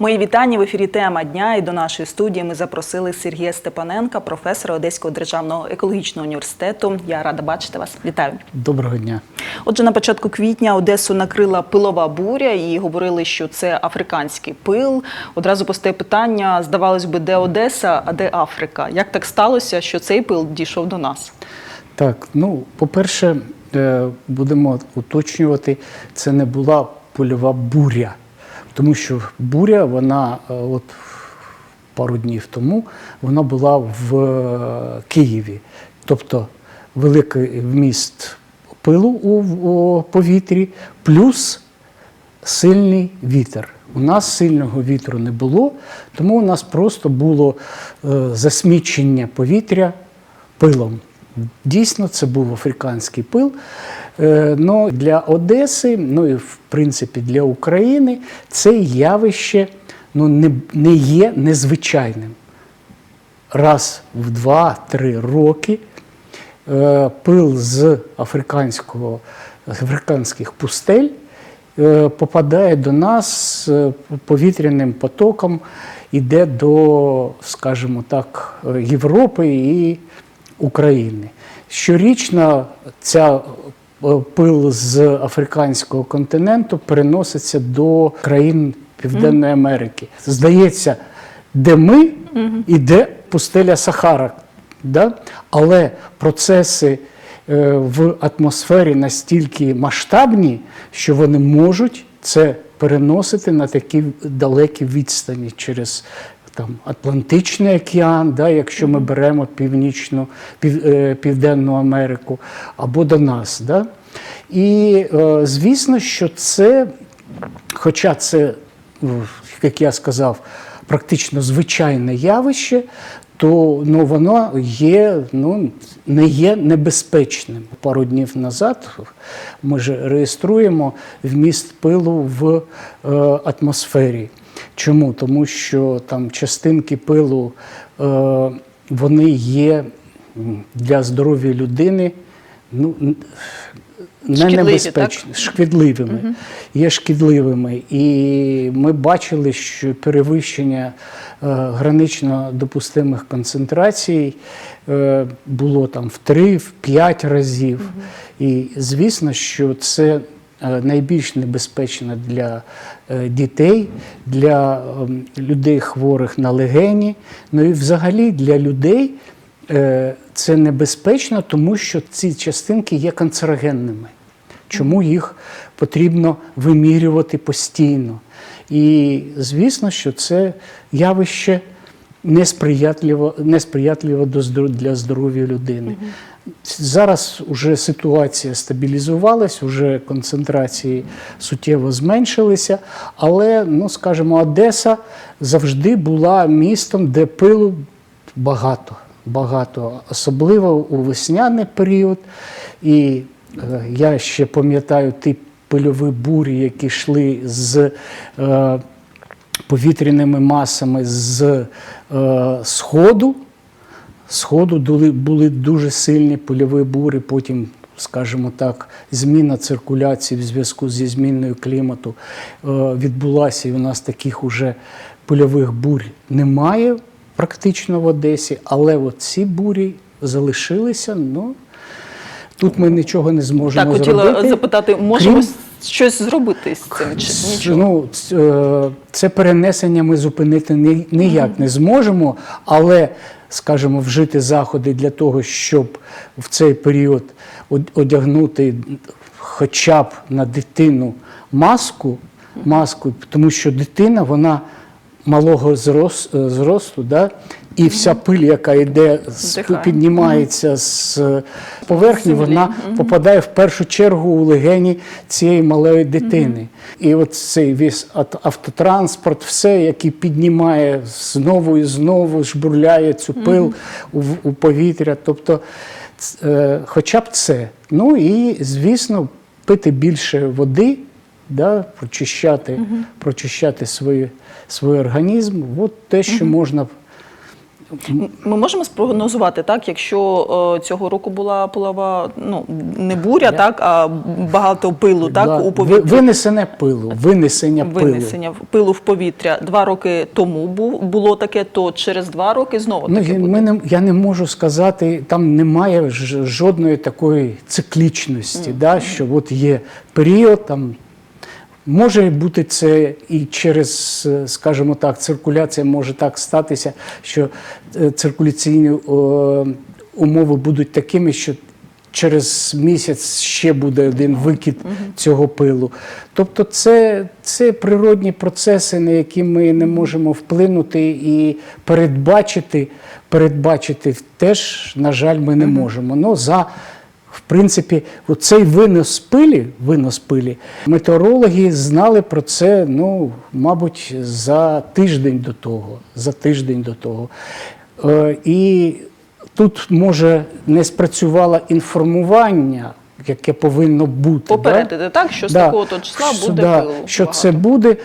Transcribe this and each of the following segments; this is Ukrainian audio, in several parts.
Мої вітання в ефірі тема дня. І до нашої студії ми запросили Сергія Степаненка, професора Одеського державного екологічного університету. Я рада бачити вас. Вітаю. Доброго дня. Отже, на початку квітня Одесу накрила пилова буря, і говорили, що це африканський пил. Одразу постає питання: здавалось би, де Одеса, а де Африка? Як так сталося, що цей пил дійшов до нас? Так, ну, по-перше, е, будемо уточнювати, це не була польова буря, тому що буря, вона е, от пару днів тому вона була в е, Києві, тобто великий вміст пилу у, повітрі, плюс сильний вітер. У нас сильного вітру не було, тому у нас просто було е, засмічення повітря пилом. Дійсно, це був африканський пил. Но для Одеси, ну і в принципі для України, це явище ну, не, не є незвичайним. Раз в 2-3 роки е, пил з африканського, африканських пустель е, попадає до нас повітряним потоком, іде до, скажімо так, Європи і України. Щорічно ця пил з африканського континенту переноситься до країн Південної Америки. Здається, де ми і де пустеля Сахара. Да? Але процеси е, в атмосфері настільки масштабні, що вони можуть це переносити на такі далекі відстані через там, Атлантичний океан, да, якщо ми беремо північну, пів, е, Південну Америку, або до нас. Да? І е, звісно, що це, хоча це, ну, як я сказав, практично звичайне явище, то ну, воно є, ну, не є небезпечним. Пару днів назад ми ж реєструємо вміст пилу в е, атмосфері. Чому? Тому що там частинки пилу е, вони є для здоров'я людини ну, не Шкідливі, небезпечні, шкідливими. Є шкідливими. І ми бачили, що перевищення е, гранично допустимих концентрацій е, було там в 3-5 разів. І звісно, що це найбільш небезпечно для е, дітей, для ем, людей хворих на легені, ну і взагалі для людей. Е, Це небезпечно, тому що ці частинки є канцерогенними. Чому їх потрібно вимірювати постійно? І звісно, що це явище несприятливо, несприятливо для здоров'я людини. Зараз вже ситуація стабілізувалась, вже концентрації суттєво зменшилися, але, ну скажімо, Одеса завжди була містом, де пилу багато. Багато, особливо у весняний період. І е, я ще пам'ятаю ті пильові бурі, які йшли з е, повітряними масами з е, сходу. Сходу були, дуже сильні польові бури, потім, скажімо так, зміна циркуляції в зв'язку зі зміною клімату е, відбулася, і у нас таких уже польових бурь немає практично в Одесі, але от ці бурі залишилися. Ну, тут ми нічого не зможемо так, хотіла запитати, можемо крім- щось зробити з цим? Чи нічого? Ну, е, це перенесення ми зупинити ні- ніяк не зможемо, але, скажімо, вжити заходи для того, щоб в цей період одягнути хоча б на дитину маску, маску, тому що дитина, вона малого зрос- зросту, да? І вся пиль, яка йде, Вдихає. піднімається з поверхні, вона попадає в першу чергу у легені цієї малої дитини. І от цей весь автотранспорт, все, який піднімає знову і знову, жбурляє цю пил у, у повітря. Тобто, е, хоча б це. Ну і, звісно, пити більше води, да, прочищати, прочищати свої, свій організм. От те, що можна М- Ми можемо спрогнозувати, так, якщо е, цього року була пилова, ну не буря, так, а багато пилу, так, у повітрі. Винесене пилу, винесення пилу. Винесення в- пилу в повітря два роки тому було таке, то через два роки знову Ну, таке я, буде. не, я не можу сказати, там немає жодної такої циклічності, да, що от є період, там може бути це і через, е, скажімо так, циркуляція може так статися, що е, циркуляційні умови будуть такими, що через місяць ще буде один викид цього пилу. Тобто це, це природні процеси, на які ми не можемо вплинути і передбачити, передбачити теж, на жаль, ми не можемо. Ну, за, принципі, цей винос пилі, винос пилі, метеорологи знали про це, ну, мабуть, за тиждень до того. За тиждень до того. Е, і Тут може не спрацювало інформування, яке повинно бути. Попередити, так, що з такого то числа Що, буде да, пилу Що багато. це буде.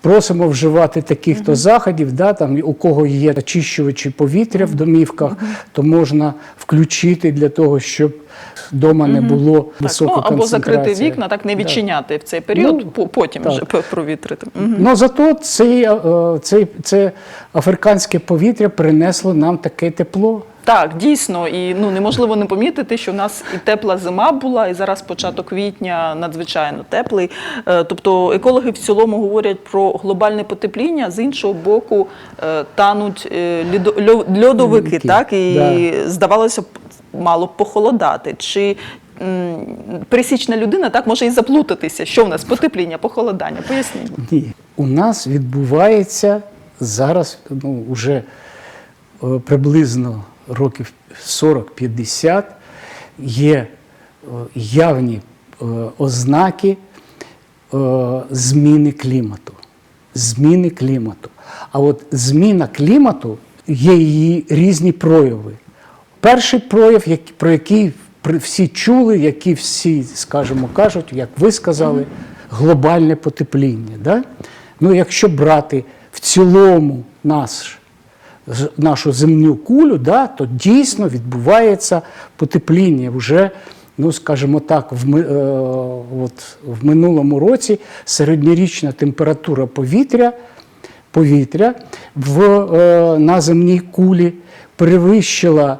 Просимо вживати таких то заходів. Да, там, у кого є очищувачі повітря в домівках, то можна включити для того, щоб вдома не було Так, високої ну, або закрити вікна, так не Да. відчиняти в цей період, Ну, по- потім так. вже провітрити. Мгм. Ну зато цей, е, цей, це африканське повітря принесло нам таке тепло. Так, дійсно, і ну неможливо не помітити, що в нас і тепла зима була, і зараз початок квітня надзвичайно теплий. Е, Тобто екологи в цілому говорять про глобальне потепління, з іншого боку, е, тануть льодовики, Льодовики, так і здавалося б, мало б похолодати. Чи м, пересічна людина так може і заплутатися, що в нас потепління, похолодання? Поясніть. Ні. У нас відбувається зараз ну, вже е, приблизно років 40-50 є е, явні е, ознаки зміни клімату. Зміни клімату. А от зміна клімату є її різні прояви. Перший прояв, про який всі чули, який всі, скажімо, кажуть, як ви сказали, глобальне потепління. Да? Ну, якщо брати в цілому наш, нашу земну кулю, да, то дійсно відбувається потепління вже. Ну, скажімо так, в, е, от, в минулому році середньорічна температура повітря повітря в, е, на земній кулі перевищила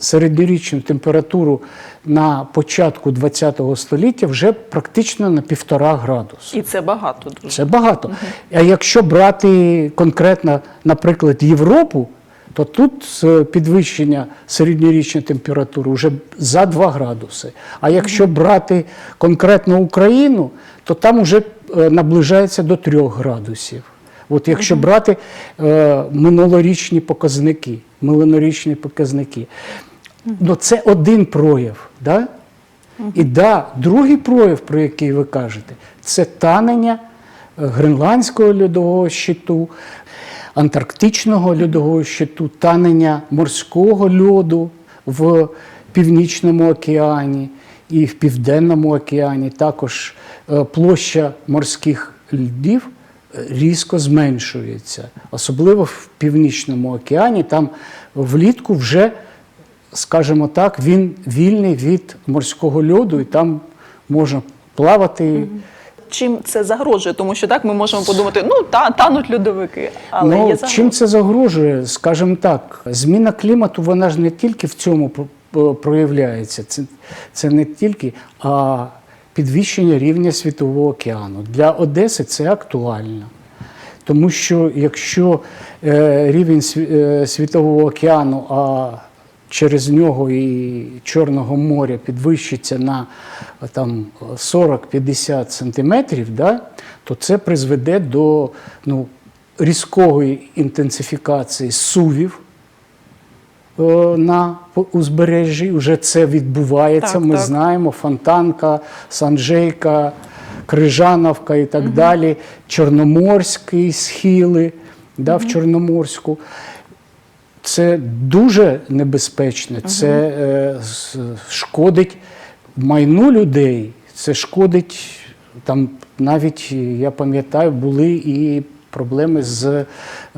середньорічну температуру на початку ХХ століття вже практично на півтора градуса. І це багато дуже. Це багато. А якщо брати конкретно, наприклад, Європу, то тут е, підвищення середньорічної температури вже за 2 градуси. А якщо брати конкретно Україну, то там вже е, наближається до 3 градусів. От якщо брати е, минулорічні показники, минулорічні показники, ну це один прояв. Да? І да, другий прояв, про який ви кажете, це танення е, гренландського льодового щиту, антарктичного льодового щиту, танення морського льоду в Північному океані і в Південному океані. Також е, площа морських льдів різко зменшується, особливо в Північному океані. Там влітку вже скажімо так, він вільний від морського льоду, і там можна плавати. Чим це загрожує? Тому що так ми можемо подумати, ну та тануть льодовики, але ну, є загроза. чим це загрожує? Скажімо так, зміна клімату, вона ж не тільки в цьому про- проявляється. Це, це не тільки, а підвищення рівня світового океану. Для Одеси це актуально. Тому що якщо е, рівень е, світового океану, а через нього і Чорного моря підвищиться на е, там 40-50 сантиметрів, да, то це призведе до ну, різкої інтенсифікації сувів на узбережжі. Вже це відбувається. Так, Ми так. знаємо Фонтанка, Санжейка, Крижановка і так далі, Чорноморські схили да, в Чорноморську. Це дуже небезпечно, це е, шкодить майну людей, це шкодить там навіть, я пам'ятаю, були і проблеми з е,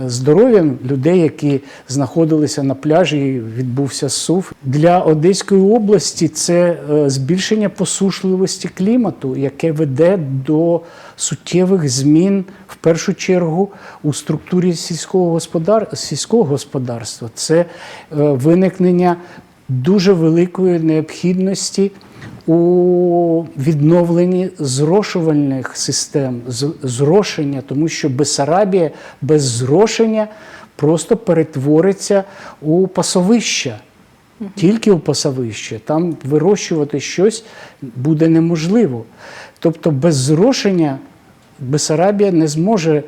здоров'ям людей, які знаходилися на пляжі. і Відбувся сув для Одеської області. Це е, збільшення посушливості клімату, яке веде до суттєвих змін в першу чергу у структурі сільського господар... сільського господарства. Це е, виникнення дуже великої необхідності у відновленні зрошувальних систем, зрошення, тому що Бесарабія без зрошення просто перетвориться у пасовища. Тільки у пасовище. Там вирощувати щось буде неможливо. Тобто без зрошення Бесарабія не зможе е,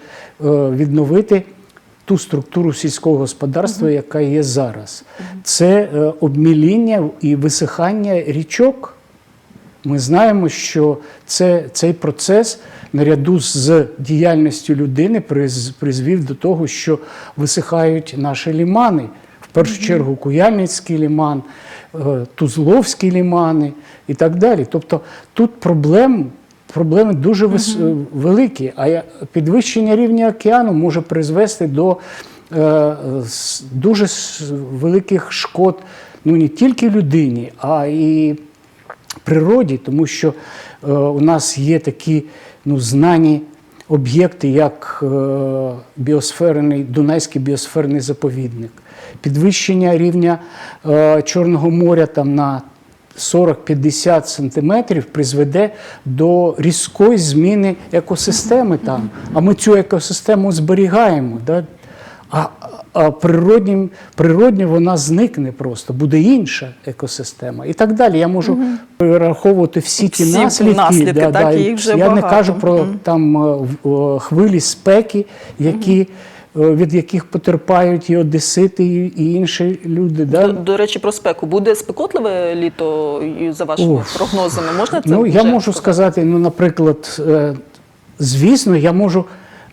відновити ту структуру сільського господарства, яка є зараз. Це е, обміління і висихання річок. Ми знаємо, що це, цей процес наряду з діяльністю людини призвів до того, що висихають наші лімани. В першу чергу Куяльницький ліман, е, Тузловські лімани і так далі. Тобто тут проблем, проблеми дуже вис- великі, а підвищення рівня океану може призвести до е, дуже великих шкод ну, не тільки людині, а і природі, тому що е, у нас є такі ну, знані об'єкти, як е, біосферний, Дунайський біосферний заповідник, підвищення рівня е, Чорного моря там на 40-50 сантиметрів призведе до різкої зміни екосистеми там. А ми цю екосистему зберігаємо. Да? А, а природнім, природньо вона зникне просто, буде інша екосистема і так далі. Я можу перераховувати всі ті Всі наслідки. наслідки, так, і їх вже я не кажу про там е, в- е, хвилі спеки, які, е, від яких потерпають і одесити, і, інші люди. Да? До, до речі, про спеку. Буде спекотливе літо за вашими Уф. прогнозами? Можна це Ну, я можу сказати, ну, наприклад, е, звісно, я можу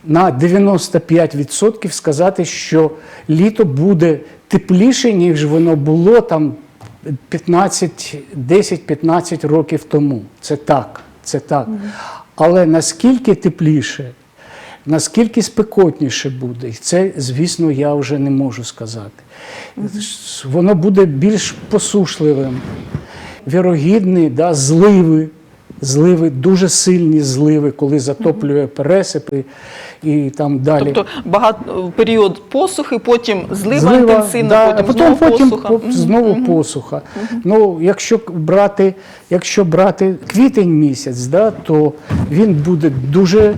на 95% сказати, що літо буде тепліше, ніж воно було там 15, 10-15 років тому. Це так, це так. Але наскільки тепліше, наскільки спекотніше буде, це, звісно, я вже не можу сказати. Воно буде більш посушливим вірогідні да, зливи, зливи, дуже сильні зливи, коли затоплює пересипи і там далі. Тобто багато період посухи, потім злива, Злива, інтенсивна, да, потім, потім, знову потім посуха. по- знову посуха. Ну, якщо брати, якщо брати квітень місяць, да, то він буде дуже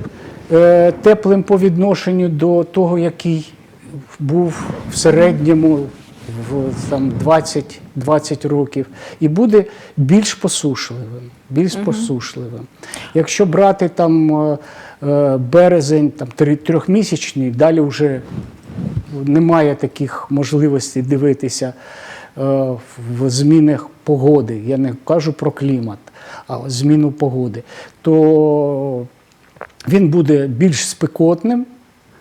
е, теплим по відношенню до того, який був в середньому в там, 20, 20 років, і буде більш посушливим. Більш посушливим. Якщо брати там е, е, березень, там трьохмісячний, далі вже немає таких можливостей дивитися е, в змінах погоди. Я не кажу про клімат, а зміну погоди. То він буде більш спекотним,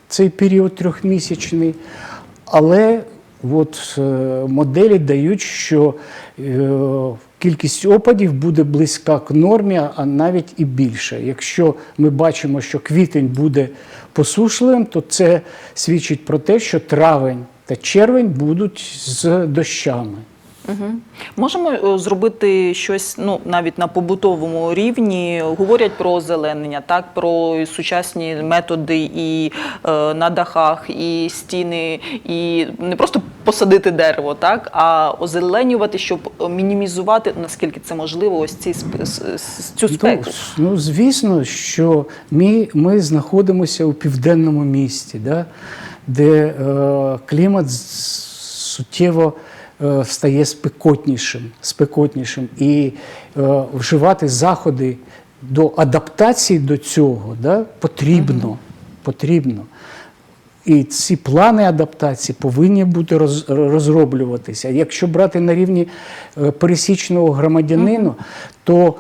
цей період трьохмісячний, але от, е, моделі дають, що е, кількість опадів буде близька к нормі, а навіть і більше. Якщо ми бачимо, що квітень буде посушливим, то це свідчить про те, що травень та червень будуть з дощами. Можемо е, зробити щось ну навіть на побутовому рівні. Говорять про озеленення, так про сучасні методи і е, на дахах, і стіни, і не просто посадити дерево, так а озеленювати, щоб мінімізувати наскільки це можливо, ось ці цю спеку. Ну, ну, звісно, що ми, ми знаходимося у південному місті, да, де е, клімат суттєво стає спекотнішим, спекотнішим. І е, вживати заходи до адаптації до цього да, потрібно. потрібно. І ці плани адаптації повинні бути роз- розроблюватися. Якщо брати на рівні е, пересічного громадянину, то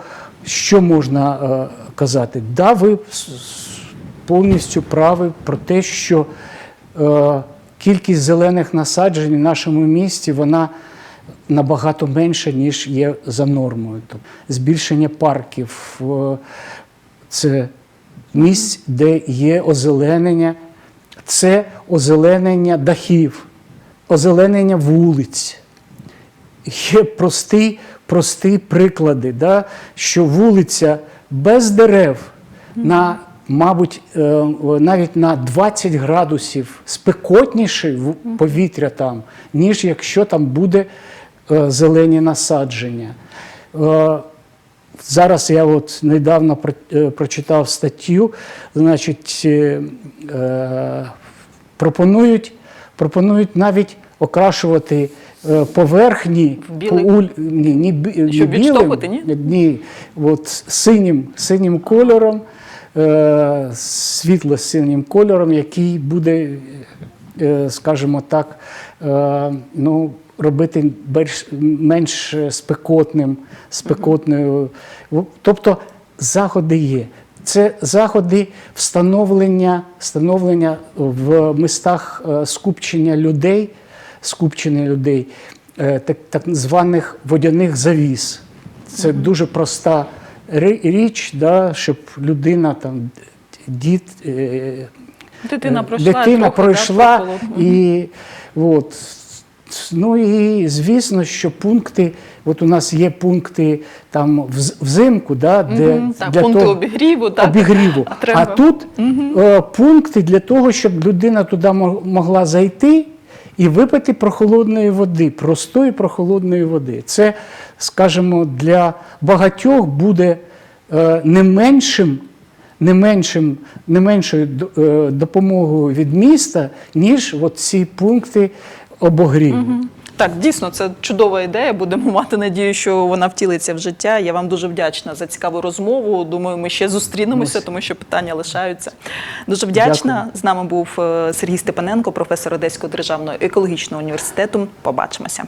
що можна е, казати? Да, ви повністю праві про те, що е, кількість зелених насаджень в нашому місті вона набагато менша, ніж є за нормою. Тобто збільшення парків, е, це місць, де є озеленення, це озеленення дахів, озеленення вулиць. Є прості, прості приклади, да, що вулиця без дерев на, мабуть, е, навіть на 20 градусів спекотніше в- повітря там, ніж якщо там буде е, зелені насадження. Е, Зараз я от недавно прочитав статтю, значить, пропонують, пропонують навіть окрашувати поверхні білий? уль- ні, ні, бі- білим, ні? ні, от синім, синім кольором, е, світло-синім кольором, який буде, е, скажімо так, е, ну, робити більш, менш спекотним, спекотною. Тобто заходи є. Це заходи встановлення, встановлення в містах скупчення людей, скупчення людей, так, так званих водяних завіс. Це дуже проста річ, да, щоб людина там дід. е, Дитина Е, пройшла. Дитина трохи, пройшла да, і от. Ну і звісно, що пункти, от у нас є пункти там вз- взимку, да, де Мгм, так, для пункти того, обігріву, так. обігріву. А А тут е, пункти для того, щоб людина туди могла зайти і випити прохолодної води, простої прохолодної води. Це, скажімо, для багатьох буде е, не меншим. Не, меншим, не меншою е, допомогою від міста, ніж от ці пункти обогріву. Так, дійсно, це чудова ідея. Будемо мати надію, що вона втілиться в життя. Я вам дуже вдячна за цікаву розмову. Думаю, ми ще зустрінемося, тому що питання лишаються. Дуже вдячна. Дякую. З нами був е, Сергій Степаненко, професор Одеського державного екологічного університету. Побачимося.